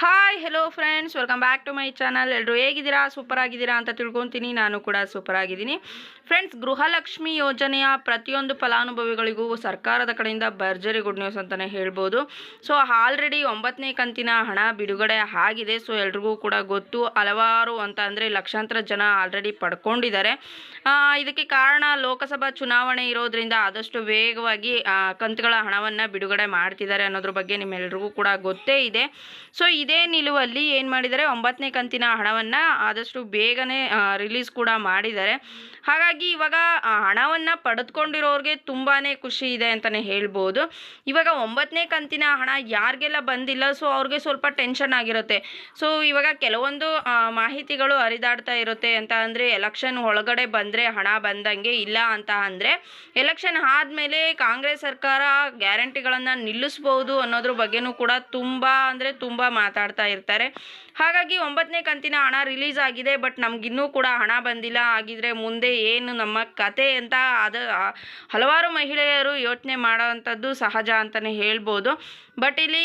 Hi hello friends welcome back to my channel ಎಲ್ಲರೂ ಹೇಗಿದ್ದೀರಾ? Super ಆಗಿದ್ದೀರಾ ಅಂತ ತಿಳ್ಕೊತೀನಿ. ನಾನು ಕೂಡ ಸೂಪರ್ ಆಗಿದ್ದೀನಿ. ಫ್ರೆಂಡ್ಸ್ ಗೃಹಲಕ್ಷ್ಮಿ ಯೋಜನೆಯ ಪ್ರತಿಯೊಂದು ಫಲಾನುಭವಿಗಳಿಗೂ ಸರ್ಕಾರದ ಕಡೆಯಿಂದ ಭರ್ಜರಿ ಗುಡ್ ನ್ಯೂಸ್ ಅಂತಲೇ ಹೇಳ್ಬೋದು. ಸೊ ಆಲ್ರೆಡಿ ಒಂಬತ್ತನೇ ಕಂತಿನ ಹಣ ಬಿಡುಗಡೆ ಆಗಿದೆ. ಸೊ ಎಲ್ರಿಗೂ ಕೂಡ ಗೊತ್ತು. ಹಲವಾರು ಅಂತ ಅಂದರೆ ಲಕ್ಷಾಂತರ ಜನ ಆಲ್ರೆಡಿ ಪಡ್ಕೊಂಡಿದ್ದಾರೆ. ಇದಕ್ಕೆ ಕಾರಣ ಲೋಕಸಭಾ ಚುನಾವಣೆ ಇರೋದ್ರಿಂದ ಆದಷ್ಟು ವೇಗವಾಗಿ ಕಂತುಗಳ ಹಣವನ್ನು ಬಿಡುಗಡೆ ಮಾಡ್ತಿದ್ದಾರೆ ಅನ್ನೋದ್ರ ಬಗ್ಗೆ ನಿಮ್ಮೆಲ್ರಿಗೂ ಕೂಡ ಗೊತ್ತೇ ಇದೆ. ಸೊ ಇದೇ ನಿಲುವಲ್ಲಿ ಏನು ಮಾಡಿದ್ದಾರೆ? ಒಂಬತ್ತನೇ ಕಂತಿನ ಹಣವನ್ನು ಆದಷ್ಟು ಬೇಗನೆ ರಿಲೀಸ್ ಕೂಡ ಮಾಡಿದ್ದಾರೆ. ಹಾಗಾಗಿ ಇವಾಗ ಹಣವನ್ನು ಪಡೆದುಕೊಂಡಿರೋರಿಗೆ ತುಂಬಾ ಖುಷಿ ಇದೆ ಅಂತಲೇ ಹೇಳ್ಬೋದು. ಇವಾಗ ಒಂಬತ್ತನೇ ಕಂತಿನ ಹಣ ಯಾರಿಗೆಲ್ಲ ಬಂದಿಲ್ಲ ಸೊ ಅವ್ರಿಗೆ ಸ್ವಲ್ಪ ಟೆನ್ಷನ್ ಆಗಿರುತ್ತೆ. ಸೊ ಇವಾಗ ಕೆಲವೊಂದು ಮಾಹಿತಿಗಳು ಹರಿದಾಡ್ತಾ ಇರುತ್ತೆ ಅಂತ ಅಂದರೆ ಎಲೆಕ್ಷನ್ ಒಳಗಡೆ ಬಂದರೆ ಹಣ ಬಂದಂಗೆ ಇಲ್ಲ ಅಂತ ಅಂದರೆ ಎಲೆಕ್ಷನ್ ಆದಮೇಲೆ ಕಾಂಗ್ರೆಸ್ ಸರ್ಕಾರ ಗ್ಯಾರಂಟಿಗಳನ್ನು ನಿಲ್ಲಿಸ್ಬೋದು ಅನ್ನೋದ್ರ ಬಗ್ಗೆನೂ ಕೂಡ ತುಂಬ ಅಂದರೆ ತುಂಬ ಮಾತಾಡ್ತಾ ಇರ್ತಾರೆ. ಹಾಗಾಗಿ ಒಂಬತ್ತನೇ ಕಂತಿನ ಹಣ ರಿಲೀಸ್ ಆಗಿದೆ, ಬಟ್ ನಮಗಿನ್ನೂ ಕೂಡ ಹಣ ಬಂದಿಲ್ಲ. ಆಗಿದ್ರೆ ಮುಂದೆ ಏನು ನಮ್ಮ ಕತೆ ಅಂತ ಅದು, ಹಲವಾರು ಮಹಿಳೆಯರು ಯೋಚನೆ ಮಾಡೋವಂಥದ್ದು ಸಹಜ ಅಂತಲೇ ಹೇಳ್ಬೋದು. ಬಟ್ ಇಲ್ಲಿ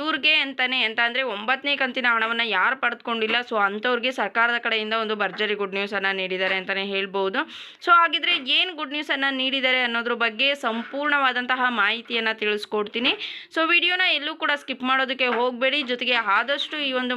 ಇವ್ರಿಗೆ ಅಂತಲೇ ಅಂತ ಅಂದರೆ ಒಂಬತ್ತನೇ ಕಂತಿನ ಹಣವನ್ನು ಯಾರು ಪಡೆದುಕೊಂಡಿಲ್ಲ, ಸೊ ಅಂಥವ್ರಿಗೆ ಸರ್ಕಾರದ ಕಡೆಯಿಂದ ಒಂದು ಭರ್ಜರಿ ಗುಡ್ ನ್ಯೂಸನ್ನು ನೀಡಿದ್ದಾರೆ ಅಂತಲೇ ಹೇಳ್ಬೋದು. ಸೊ ಹಾಗಿದ್ರೆ ಏನು ಗುಡ್ ನ್ಯೂಸನ್ನು ನೀಡಿದ್ದಾರೆ ಅನ್ನೋದ್ರ ಬಗ್ಗೆ ಸಂಪೂರ್ಣವಾದಂತಹ ಮಾಹಿತಿಯನ್ನು ತಿಳಿಸ್ಕೊಡ್ತೀನಿ. ಸೊ ವಿಡಿಯೋನ ಎಲ್ಲೂ ಕೂಡ ಸ್ಕಿಪ್ ಮಾಡೋದಕ್ಕೆ ಹೋಗಬೇಡಿ. ಜೊತೆಗೆ ಆದಷ್ಟು ಈ ಒಂದು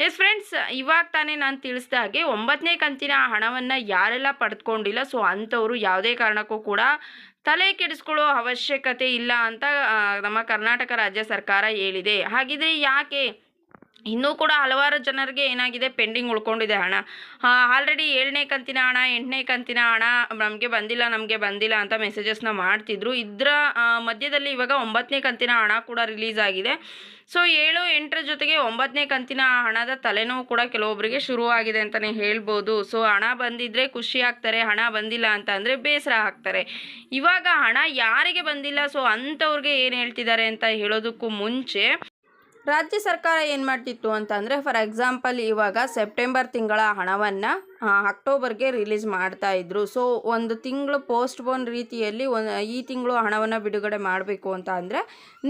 ಎಸ್ ಫ್ರೆಂಡ್ಸ್ ಇವಾಗ ತಾನೇ ನಾನು ತಿಳಿಸ್ದ ಹಾಗೆ ಒಂಬತ್ತನೇ ಕಂತಿನ ಹಣವನ್ನು ಯಾರೆಲ್ಲ ಪಡೆದುಕೊಂಡಿಲ್ಲ ಸೊ ಅಂಥವರು ಯಾವುದೇ ಕಾರಣಕ್ಕೂ ಕೂಡ ತಲೆ ಕೆಡಿಸ್ಕೊಳ್ಳೋ ಅವಶ್ಯಕತೆ ಇಲ್ಲ ಅಂತ ನಮ್ಮ ಕರ್ನಾಟಕ ರಾಜ್ಯ ಸರ್ಕಾರ ಹೇಳಿದೆ. ಹಾಗಿದ್ರೆ ಯಾಕೆ? ಇನ್ನೂ ಕೂಡ ಹಲವಾರು ಜನರಿಗೆ ಏನಾಗಿದೆ ಪೆಂಡಿಂಗ್ ಉಳ್ಕೊಂಡಿದೆ ಹಣ. ಆಲ್ರೆಡಿ ಏಳನೇ ಕಂತಿನ ಹಣ, ಎಂಟನೇ ಕಂತಿನ ಹಣ ನಮಗೆ ಬಂದಿಲ್ಲ ನಮಗೆ ಬಂದಿಲ್ಲ ಅಂತ ಮೆಸೇಜಸ್ನ ಮಾಡ್ತಿದ್ರು. ಇದರ ಮಧ್ಯದಲ್ಲಿ ಇವಾಗ ಒಂಬತ್ತನೇ ಕಂತಿನ ಹಣ ಕೂಡ ರಿಲೀಸ್ ಆಗಿದೆ. ಸೊ ಏಳು ಎಂಟರ ಜೊತೆಗೆ ಒಂಬತ್ತನೇ ಕಂತಿನ ಹಣದ ತಲೆನೋವು ಕೂಡ ಕೆಲವೊಬ್ಬರಿಗೆ ಶುರುವಾಗಿದೆ ಅಂತಲೇ ಹೇಳ್ಬೋದು. ಸೊ ಹಣ ಬಂದಿದ್ದರೆ ಖುಷಿ ಆಗ್ತಾರೆ, ಹಣ ಬಂದಿಲ್ಲ ಅಂತ ಅಂದರೆ ಬೇಸರ ಆಗ್ತಾರೆ. ಇವಾಗ ಹಣ ಯಾರಿಗೆ ಬಂದಿಲ್ಲ? ಸೊ ಅಂಥವ್ರಿಗೆ ಏನು ಹೇಳ್ತಿದ್ದಾರೆ ಅಂತ ಹೇಳೋದಕ್ಕೂ ಮುಂಚೆ ರಾಜ್ಯ ಸರ್ಕಾರ ಏನು ಮಾಡ್ತಿತ್ತು ಅಂತಂದರೆ ಫಾರ್ ಎಕ್ಸಾಂಪಲ್ ಇವಾಗ ಸೆಪ್ಟೆಂಬರ್ ತಿಂಗಳ ಹಣವನ್ನು ಅಕ್ಟೋಬರ್ಗೆ ರಿಲೀಸ್ ಮಾಡ್ತಾ ಇದ್ರು. ಸೊ ಒಂದು ತಿಂಗಳು ಪೋಸ್ಟ್ ಬೋನ್ ರೀತಿಯಲ್ಲಿ ಒಂದು ಈ ತಿಂಗಳು ಹಣವನ್ನು ಬಿಡುಗಡೆ ಮಾಡಬೇಕು ಅಂತ ಅಂದರೆ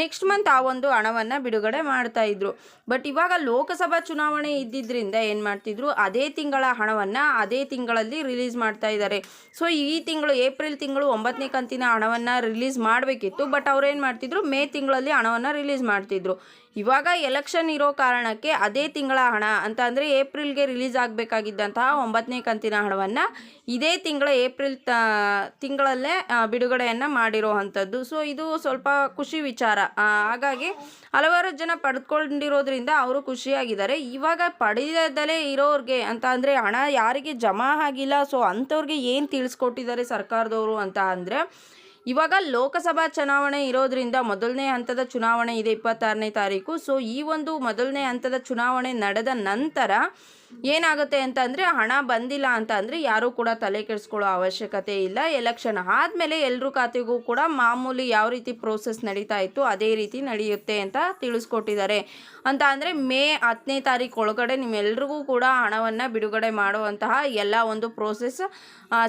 ನೆಕ್ಸ್ಟ್ ಮಂತ್ ಆ ಒಂದು ಹಣವನ್ನು ಬಿಡುಗಡೆ ಮಾಡ್ತಾ ಇದ್ರು. ಬಟ್ ಇವಾಗ ಲೋಕಸಭಾ ಚುನಾವಣೆ ಇದ್ದಿದ್ದರಿಂದ ಏನು ಮಾಡ್ತಿದ್ರು, ಅದೇ ತಿಂಗಳ ಹಣವನ್ನು ಅದೇ ತಿಂಗಳಲ್ಲಿ ರಿಲೀಸ್ ಮಾಡ್ತಾ ಇದ್ದಾರೆ ಸೊ ಈ ತಿಂಗಳು ಏಪ್ರಿಲ್ ತಿಂಗಳು ಒಂಬತ್ತನೇ ಕಂತಿನ ಹಣವನ್ನು ರಿಲೀಸ್ ಮಾಡಬೇಕಿತ್ತು. ಬಟ್ ಅವ್ರು ಏನು ಮಾಡ್ತಿದ್ರು, ಮೇ ತಿಂಗಳಲ್ಲಿ ಹಣವನ್ನು ರಿಲೀಸ್ ಮಾಡ್ತಿದ್ರು. ಇವಾಗ ಎಲೆಕ್ಷನ್ ಇರೋ ಕಾರಣಕ್ಕೆ ಅದೇ ತಿಂಗಳ ಹಣ ಅಂತ ಅಂದರೆ ಏಪ್ರಿಲ್ಗೆ ರಿಲೀಸ್ ಆಗಬೇಕಾಗಿದ್ದಂತಹ ಒಂಬತ್ತನೇ ಕಂತಿನ ಹಣವನ್ನು ಇದೇ ತಿಂಗಳ ಏಪ್ರಿಲ್ ತ, ತಿಂಗಳಲ್ಲೇ ಬಿಡುಗಡೆಯನ್ನು ಮಾಡಿರೋ ಅಂಥದ್ದು. ಸೊ ಇದು ಸ್ವಲ್ಪ ಖುಷಿ ವಿಚಾರ. ಹಾಗಾಗಿ ಹಲವಾರು ಜನ ಪಡೆದುಕೊಂಡಿರೋದ್ರಿಂದ ಅವರು ಖುಷಿಯಾಗಿದ್ದಾರೆ. ಇವಾಗ ಪಡೆಯದಲ್ಲೇ ಇರೋರಿಗೆ ಅಂತ ಅಂದರೆ ಹಣ ಯಾರಿಗೆ ಜಮಾ ಆಗಿಲ್ಲ ಸೊ ಅಂಥವ್ರಿಗೆ ಏನು ತಿಳಿಸ್ಕೊಟ್ಟಿದ್ದಾರೆ ಸರ್ಕಾರದವರು ಅಂತ ಅಂದರೆ, ಇವಾಗ ಲೋಕಸಭಾ ಚುನಾವಣೆ ಇರೋದ್ರಿಂದ ಮೊದಲನೇ ಹಂತದ ಚುನಾವಣೆ ಇದೆ ಇಪ್ಪತ್ತಾರನೇ ತಾರೀಕು. ಸೊ ಈ ಒಂದು ಮೊದಲನೇ ಹಂತದ ಚುನಾವಣೆ ನಡೆದ ನಂತರ ಏನಾಗುತ್ತೆ ಅಂತ ಅಂದರೆ ಹಣ ಬಂದಿಲ್ಲ ಅಂತ ಅಂದರೆ ಯಾರೂ ಕೂಡ ತಲೆ ಕೆಡಿಸ್ಕೊಳ್ಳೋ ಅವಶ್ಯಕತೆ ಇಲ್ಲ. ಎಲೆಕ್ಷನ್ ಆದಮೇಲೆ ಎಲ್ಲರೂ ಖಾತೆಗೂ ಕೂಡ ಮಾಮೂಲಿ ಯಾವ ರೀತಿ ಪ್ರೋಸೆಸ್ ನಡೀತಾ ಇತ್ತು ಅದೇ ರೀತಿ ನಡೆಯುತ್ತೆ ಅಂತ ತಿಳಿಸ್ಕೊಟ್ಟಿದ್ದಾರೆ. ಅಂತ ಅಂದರೆ ಮೇ ಹತ್ತನೇ ತಾರೀಕು ಒಳಗಡೆ ನಿಮ್ಮೆಲ್ರಿಗೂ ಕೂಡ ಹಣವನ್ನು ಬಿಡುಗಡೆ ಮಾಡುವಂತಹ ಎಲ್ಲ ಒಂದು ಪ್ರೋಸೆಸ್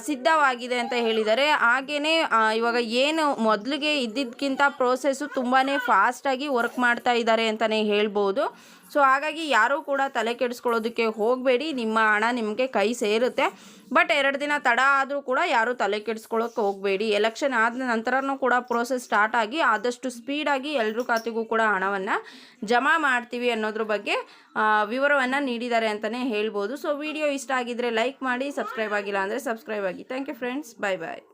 ಸಿದ್ಧವಾಗಿದೆ ಅಂತ ಹೇಳಿದ್ದಾರೆ. ಹಾಗೆಯೇ ಇವಾಗ ಏನು ಮೊದಲಿಗೆ ಇದ್ದಿದ್ದಕ್ಕಿಂತ ಪ್ರೋಸೆಸ್ಸು ತುಂಬಾ ಫಾಸ್ಟಾಗಿ ವರ್ಕ್ ಮಾಡ್ತಾ ಇದ್ದಾರೆ ಅಂತಲೇ ಹೇಳ್ಬೋದು. ಸೊ ಹಾಗಾಗಿ ಯಾರೂ ಕೂಡ ತಲೆ ಕೆಡಿಸ್ಕೊಳ್ಳೋದಕ್ಕೆ ಹೋಗಬೇಡಿ, ನಿಮ್ಮ ಹಣ ನಿಮಗೆ ಕೈ ಸೇರುತ್ತೆ. ಬಟ್ ಎರಡು ದಿನ ತಡ ಆದರೂ ಕೂಡ ಯಾರೂ ತಲೆ ಕೆಡಿಸ್ಕೊಳ್ಳೋಕೆ ಹೋಗಬೇಡಿ. ಎಲೆಕ್ಷನ್ ಆದ ನಂತರನೂ ಕೂಡ ಪ್ರೋಸೆಸ್ ಸ್ಟಾರ್ಟ್ ಆಗಿ ಆದಷ್ಟು ಸ್ಪೀಡಾಗಿ ಎಲ್ಲರೂ ಖಾತೆಗೂ ಕೂಡ ಹಣವನ್ನು ಜಮಾ ಮಾಡ್ತೀವಿ ಅನ್ನೋದ್ರ ಬಗ್ಗೆ ವಿವರವನ್ನು ನೀಡಿದ್ದಾರೆ ಅಂತಲೇ ಹೇಳ್ಬೋದು. ಸೊ ವಿಡಿಯೋ ಇಷ್ಟ ಆಗಿದ್ದರೆ ಲೈಕ್ ಮಾಡಿ ಸಬ್ಸ್ಕ್ರೈಬ್ ಆಗಿಲ್ಲ ಅಂದರೆ ಸಬ್ಸ್ಕ್ರೈಬ್ ಆಗಿ. Thank you friends bye bye